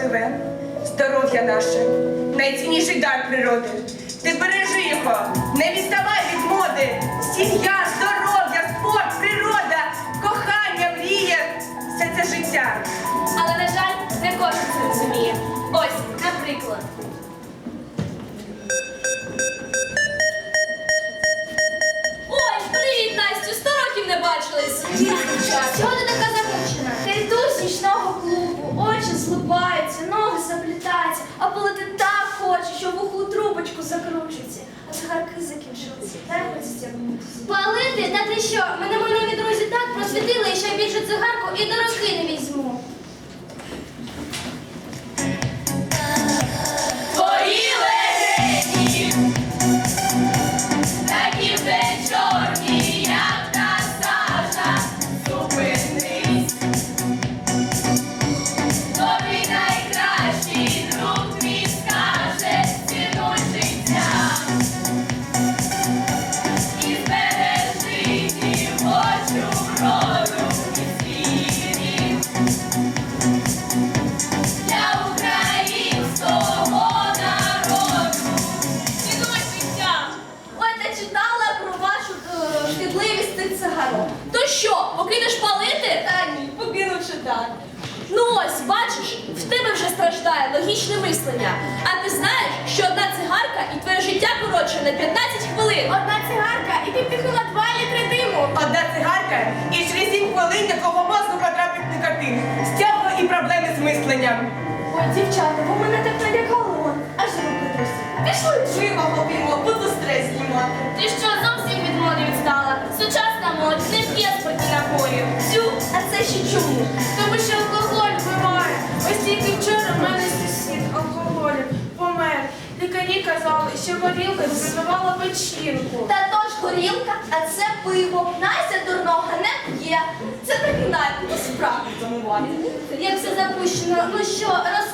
важливе здоров'я наше, найцінніший дар природи. Ти бережи його, не відставай від моди. Сім'я, Палити? Та ти що? Мене мої нові друзі так просвітили, що я більше цигарку і до не візьму. Ось, бачиш, в тебе вже страждає логічне мислення. А ти знаєш, що одна цигарка і твоє життя коротше на 15 хвилин. Одна цигарка, і ти вдихнула два літри диму. Одна цигарка і через 7 хвилин такого мозку потрапить никотин. Стягує і проблеми з мисленням. Ой, дівчата, ви мене так налякали, аж руки трусять. Пішли пиво поп'ємо, буду стрес знімати. Ти що що горілка зруйнувала печінку. Та то ж горілка, а це пиво. Настя дурного не п'є. Це такий по справді. Як все запущено, ну що, розкажемо?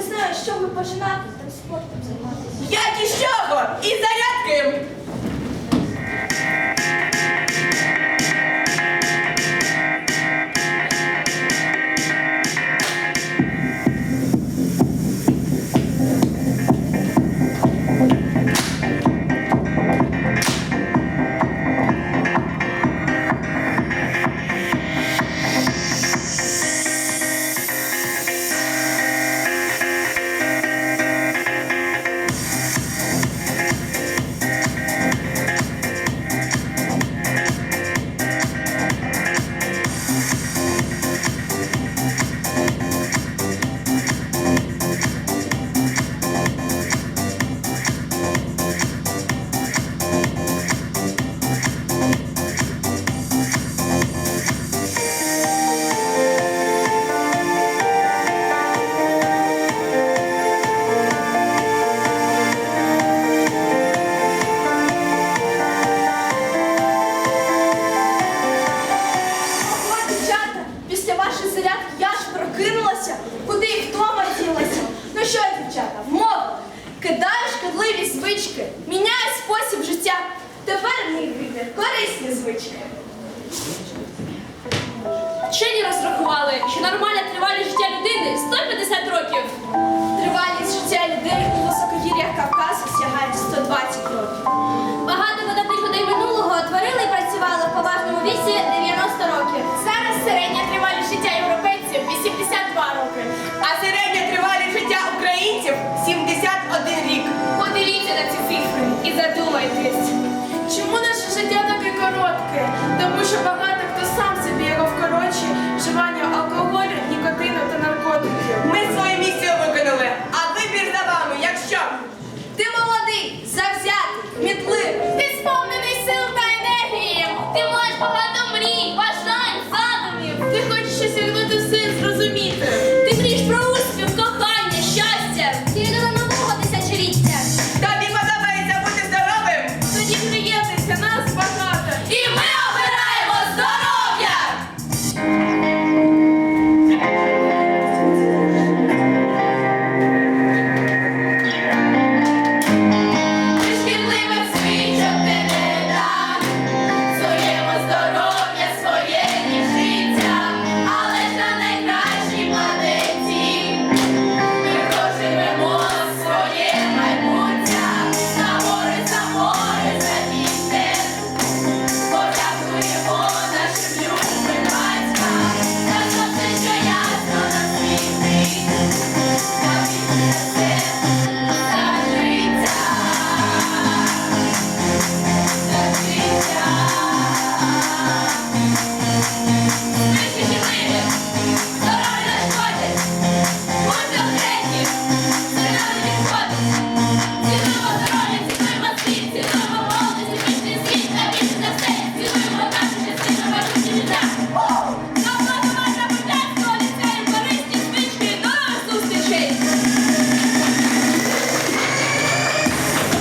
Не знаю, що ми починати, так спортом займатися. Як і з чого? Звички, міняю спосіб життя. Тепер мій вибір корисні звички. Вчені розрахували, що нормальна тривалість